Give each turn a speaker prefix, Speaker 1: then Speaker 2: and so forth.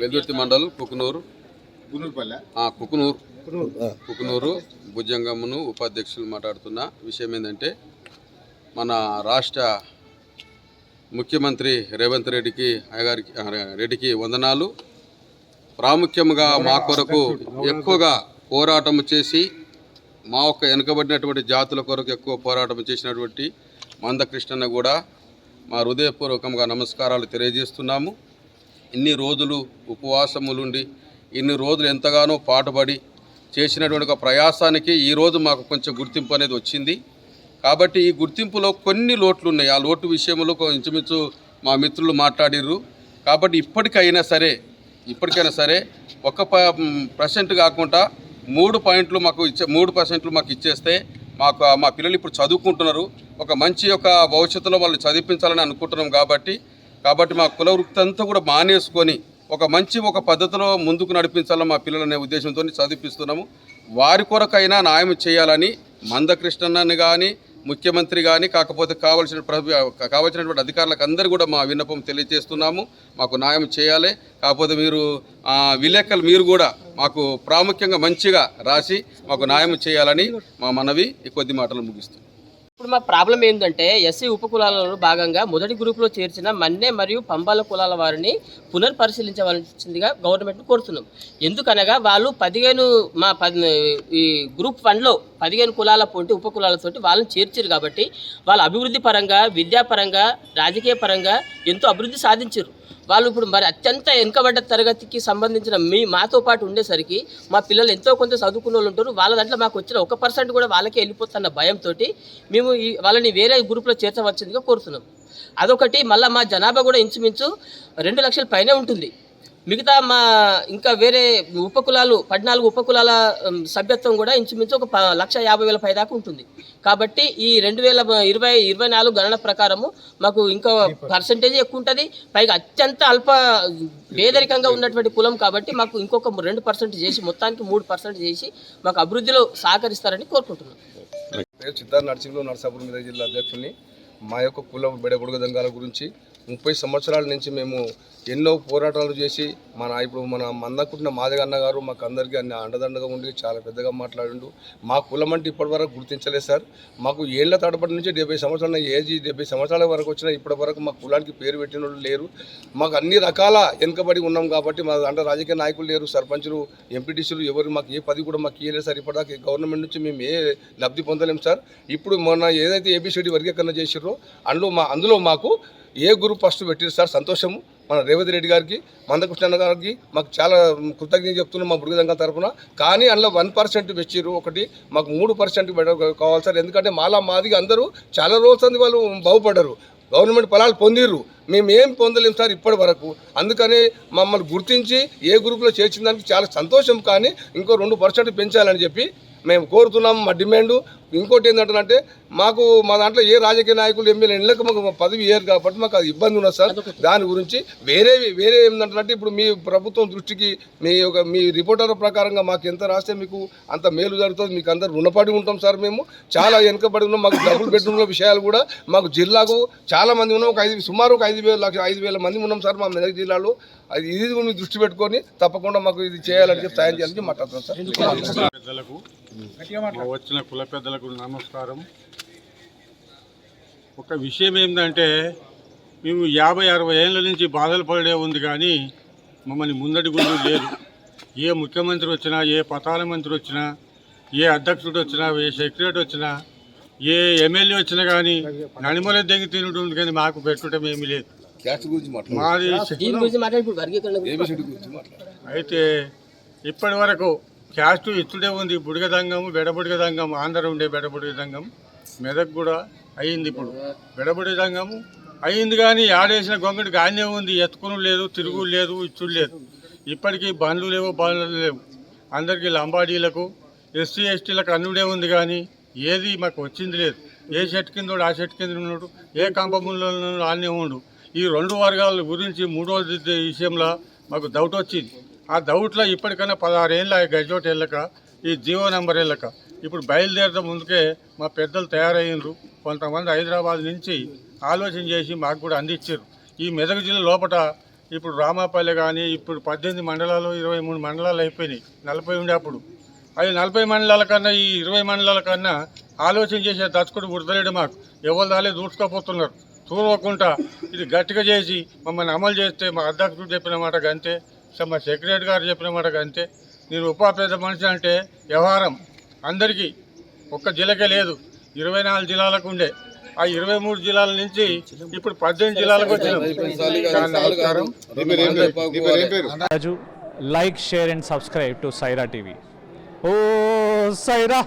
Speaker 1: వెల్దుర్తి మండల్ కుకునూరు. కుకునూరు. కుకునూరు. భుజంగమును ఉపాధ్యక్షులు మాట్లాడుతున్న విషయం ఏంటంటే మన రాష్ట్ర ముఖ్యమంత్రి రేవంత్ రెడ్డికి అయ్యగారికి రెడ్డికి వందనాలు. ప్రాముఖ్యంగా మా కొరకు ఎక్కువగా పోరాటం చేసి మా యొక్క వెనుకబడినటువంటి జాతుల కొరకు ఎక్కువ పోరాటం చేసినటువంటి మందకృష్ణన్న కూడా మా హృదయపూర్వకంగా నమస్కారాలు తెలియజేస్తున్నాము. ఇన్ని రోజులు ఉపవాసములుండి ఇన్ని రోజులు ఎంతగానో పాటుపడి చేసినటువంటి ఒక ప్రయాసానికి ఈరోజు మాకు కొంచెం గుర్తింపు అనేది వచ్చింది. కాబట్టి ఈ గుర్తింపులో కొన్ని లోట్లు ఉన్నాయి ఆ లోటు విషయంలో ఇంచుమించు మా మిత్రులు మాట్లాడిర్రు. కాబట్టి ఇప్పటికైనా సరే ఇప్పటికైనా సరే ఒక పర్సెంట్ కాకుండా మూడు పాయింట్లు మాకు ఇచ్చే మూడు పర్సెంట్లు మాకు ఇచ్చేస్తే మాకు మా పిల్లలు ఇప్పుడు చదువుకుంటున్నారు. ఒక మంచి యొక్క భవిష్యత్తులో వాళ్ళు చదివించాలని అనుకుంటున్నాం కాబట్టి కాబట్టి మా కుల వృత్తి అంతా కూడా మానేసుకొని ఒక మంచి ఒక పద్ధతిలో ముందుకు నడిపించాలని మా పిల్లలనే ఉద్దేశంతో చదివిపిస్తున్నాము. వారి కొరకైనా న్యాయం చేయాలని మందకృష్ణన్నని కానీ ముఖ్యమంత్రి కానీ కాకపోతే కావాల్సిన ప్రభు కావాల్సినటువంటి అధికారులకు అందరూ కూడా మా విన్నపం తెలియజేస్తున్నాము. మాకు న్యాయం చేయాలి. కాకపోతే మీరు ఆ, విలేకరులు మీరు కూడా మాకు ప్రాముఖ్యంగా మంచిగా రాసి మాకు న్యాయం చేయాలని మా మనవి ఈ కొద్ది మాటలు ముగిస్తుంది
Speaker 2: ఇప్పుడు మా ప్రాబ్లం ఏంటంటే ఎస్సీ ఉపకులాలలో భాగంగా మొదటి గ్రూప్లో చేర్చిన మన్నె మరియు పంబాల కులాల వారిని పునర్పరిశీలించవలసిందిగా గవర్నమెంట్ను కోరుతున్నాం. ఎందుకనగా వాళ్ళు పదిహేను మా పది ఈ గ్రూప్ వన్లో పదిహేను కులాల పొంటి ఉపకులాలతోటి వాళ్ళని చేర్చారు కాబట్టి వాళ్ళ అభివృద్ధి పరంగా విద్యాపరంగా రాజకీయ పరంగా ఎంతో అభివృద్ధి సాధించారు. వాళ్ళు ఇప్పుడు మరి అత్యంత వెనుకబడ్డ తరగతికి సంబంధించిన మీ మాతో పాటు ఉండేసరికి మా పిల్లలు ఎంతో కొంత చదువుకున్న వాళ్ళు ఉంటారు. వాళ్ళ దాంట్లో మాకు వచ్చిన ఒక పర్సెంట్ కూడా వాళ్ళకే వెళ్ళిపోతున్న భయంతో మేము ఈ వాళ్ళని వేరే గ్రూప్లో చేర్చవచ్చిందిగా కోరుతున్నాం. అదొకటి. మళ్ళీ మా జనాభా కూడా ఇంచుమించు రెండు లక్షల పైనే ఉంటుంది. మిగతా మా ఇంకా వేరే ఉపకులాలు పద్నాలుగు ఉపకులాల సభ్యత్వం కూడా ఇంచుమించు ఒక ప- లక్ష యాభై వేల పైదాకా ఉంటుంది. కాబట్టి ఈ రెండు వేల ఇరవై ఇరవై నాలుగు గణన ప్రకారము మాకు ఇంకా పర్సంటేజ్ ఎక్కువ ఉంటుంది. పైగా అత్యంత అల్ప పేదరికంగా ఉన్నటువంటి కులం కాబట్టి మాకు ఇంకొక రెండు పర్సెంట్ చేసి మొత్తానికి మూడు పర్సెంట్ చేసి మాకు అభివృద్ధిలో సహకరిస్తారని కోరుకుంటున్నాం.
Speaker 3: సిద్ధార్థ నర్సింగ్లో నర్సాపురం జిల్లా అధ్యక్షుని మా యొక్క కుల బెడబుడుగ దంగాల గురించి ముప్పై సంవత్సరాల నుంచి మేము ఎన్నో పోరాటాలు చేసి మన ఇప్పుడు మన మందకుంటున్న మాదగన్న గారు మాకు అందరికీ అన్ని అండదండగా ఉండి చాలా పెద్దగా మాట్లాడిండు. మా కులం అంటే ఇప్పటివరకు గుర్తించలేదు సార్. మాకు ఏళ్ళ తడపటి నుంచి డెబ్బై సంవత్సరాల ఏజ్ డెబ్బై సంవత్సరాల వరకు వచ్చిన ఇప్పటి వరకు మా కులానికి పేరు పెట్టిన వాళ్ళు లేరు. మాకు అన్ని రకాల వెనుకబడి ఉన్నాం కాబట్టి మా అంటే రాజకీయ నాయకులు లేరు సర్పంచులు ఎంపీటీసీలు ఎవరు మాకు ఏ పది కూడా మాకు ఇవ్వలేదు సార్. ఇప్పటిదాకా గవర్నమెంట్ నుంచి మేము ఏ లబ్ధి పొందలేము సార్. ఇప్పుడు మొన్న ఏదైతే ఏబీసీడీ వర్గీకరణ చేసిర్రో అందులో మా అందులో మాకు ఏ గ్రూప్ ఫస్ట్ పెట్టారు సార్? సంతోషము. మన రేవంత్ రెడ్డి గారికి మందకృష్ణ గారికి మాకు చాలా కృతజ్ఞత చెప్తున్నాం మా బృగదంగ తరఫున. కానీ అందులో వన్ పర్సెంట్ పెట్టిర్రు ఒకటి మాకు మూడు పర్సెంట్ కావాలి సార్. ఎందుకంటే మాలా మాదిగా అందరూ చాలా రోజులు వాళ్ళు బాగుపడ్డారు. గవర్నమెంట్ ఫలాలు పొందిర్రు. మేము ఏం పొందలేము సార్ ఇప్పటి వరకు. అందుకని మమ్మల్ని గుర్తించి ఏ గ్రూప్లో చేర్చిన దానికి చాలా సంతోషం. కానీ ఇంకో రెండు పర్సెంట్ పెంచాలని చెప్పి మేము కోరుతున్నాం. మా డిమాండ్ ఇంకోటి ఏంటంటే మాకు మా దాంట్లో ఏ రాజకీయ నాయకులు ఎమ్మెల్యే ఇళ్ళకి మాకు పదవి ఇయ్యారు కాబట్టి మాకు అది ఇబ్బంది ఉన్నది సార్. దాని గురించి వేరే వేరే ఏంటంటే ఇప్పుడు మీ ప్రభుత్వం దృష్టికి మీ ఒక మీ రిపోర్టర్ ప్రకారంగా మాకు ఎంత రాస్తే మీకు అంత మేలు జరుగుతుంది మీకు అందరు రుణపడి ఉంటాం సార్ మేము. చాలా వెనుకబడి ఉన్నాం మాకు డబుల్ బెడ్రూమ్ల విషయాలు కూడా మాకు జిల్లాకు చాలా మంది ఉన్నాం. ఒక ఐదు సుమారు ఒక ఐదు వేల లక్ష ఐదు వేల మంది ఉన్నాం సార్ మా మెదక్ జిల్లాలో. అది ఇది మీరు దృష్టి పెట్టుకొని తప్పకుండా మాకు ఇది చేయాలని చెప్పి సాయం చేయాలని మాట్లాడుతున్నాం సార్.
Speaker 4: వచ్చిన కుల పెద్దలకు నమస్కారం. ఒక విషయం ఏంటంటే మేము యాభై అరవై ఏళ్ళ నుంచి బాధలు పడే ఉంది కానీ మమ్మల్ని ముందడి గుండు లేదు. ఏ ముఖ్యమంత్రి వచ్చినా ఏ పతాల మంత్రి వచ్చినా ఏ అధ్యక్షుడు వచ్చినా ఏ సెక్రటరీ వచ్చినా ఏ ఎమ్మెల్యే వచ్చినా కానీ నడిమల దెంగి తినడం కానీ మాకు పెట్టడం ఏమీ లేదు. మాది అయితే ఇప్పటి వరకు క్యాస్ట్ ఇచ్చుడే ఉంది. బుడిగ దంగం బెడబుడిగ దంగం ఆంధ్ర ఉండే బెడబుడిగ దంగం మెదక్ కూడా అయ్యింది ఇప్పుడు. బెడబుడిగ దంగము అయ్యింది కానీ ఆడేసిన గొంగడి గానే ఉంది. ఎత్తుకుని లేదు తిరుగు లేదు ఇచ్చుడు లేదు. ఇప్పటికీ బండ్లు లేవు బండ్లు లేవు. అందరికీ లంబాడీలకు ఎస్సీ ఎస్టీలకు అన్నుడే ఉంది కానీ ఏది మాకు వచ్చింది లేదు. ఏ చెట్టు కింద ఆ చెట్టు కింద ఉన్నాడు ఏ కంపముల్లో ఉన్నాడు, ఆడనే ఉండు. ఈ రెండు వర్గాల గురించి మూడో విషయంలో మాకు డౌట్ వచ్చింది. ఆ డౌట్లో ఇప్పటికైనా ఆ గజోట్ వెళ్ళక ఈ జియో నెంబర్ వెళ్ళక ఇప్పుడు బయలుదేరడం ముందుకే మా పెద్దలు తయారయ్యారు కొంతమంది హైదరాబాద్ నుంచి ఆలోచన చేసి మాకు కూడా అందించారు ఈ మెదక్ జిల్లా లోపల ఇప్పుడు రామాపల్లె కానీ ఇప్పుడు పద్దెనిమిది మండలాలు ఇరవై మూడు మండలాలు అయిపోయినాయి. నలభై ఉండే అప్పుడు అవి నలభై మండలాల కన్నా ఈ ఇరవై మండలాల కన్నా ఆలోచన చేసే దచ్చుకుడు గుర్తలేడు మాకు. ఎవరు దాలే దూడ్చుకోపోతున్నారు చూడకుండా ఇది గట్టిగా చేసి మమ్మల్ని అమలు చేస్తే మా అధ్యక్షుడు చెప్పిన మాట గంతే. సో మా సెక్రటరీ గారు చెప్పిన మాట అంతే. నేను ఉపాపేద పెద్ద మనిషి అంటే వ్యవహారం అందరికీ ఒక్క జిల్లాకే లేదు. ఇరవై నాలుగు జిల్లాలకు ఉండే. ఆ ఇరవై మూడు జిల్లాల నుంచి ఇప్పుడు పద్దెనిమిది జిల్లాలకు వచ్చినాం.
Speaker 5: Like share and subscribe to Saira TV. Oh Sye Raa!